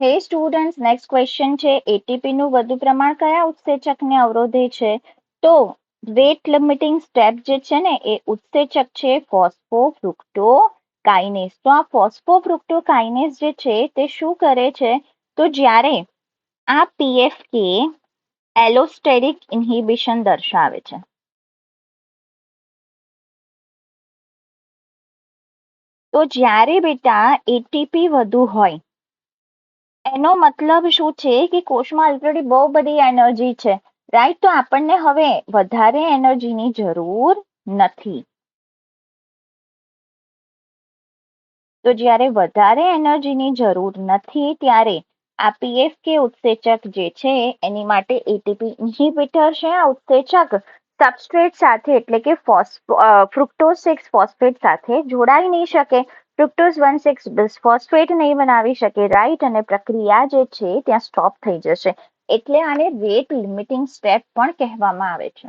હે students next question છે. ATP નું વધુ પ્રમાણ કયા ઉત્સેચકને અવરોધે છે? તો વેટ લિમિટિંગ સ્ટેપ જે છે ને, એ ઉત્સેચક છે ફોસ્ફો ફ્રુક્ટો કાઇનેસ તો આ ફોસ્ફો ફ્રુક્ટો કાઇનેસ જે છે, તે શું કરે છે? તો જ્યારે આ પીએફકે એલોસ્ટેરિક ઇન્હિબિશન દર્શાવે છે. તો જ્યારે બેટા એટીપી વધુ હોય એનો મતલબ શું છે કે કોષમાં ઓલરેડી બહુ બધી એનર્જી છે રાઈટ તો આપણને હવે વધારે એનર્જીની જરૂર નથી. તો જ્યારે વધારે એનર્જીની જરૂર નથી, ત્યારે આ પીએફકે ઉત્સેચક જે છે, એની માટે એટીપી ઇન્હિબિટર છે. આ ઉત્સેચક સબસ્ટ્રેટ સાથે, એટલે કે ફ્રુક્ટોઝ સિક્સ ફોસ્ફેટ સાથે જોડાઈ નહીં શકે. ફ્રુક્ટોઝ વન સિક્સ ફોસ્ફેટ નહીં બનાવી શકે. રાઈટ અને પ્રક્રિયા જે છે, ત્યાં સ્ટોપ થઈ જશે. એટલે આને રેટ લિમિટિંગ સ્ટેપ પણ કહેવામાં આવે છે.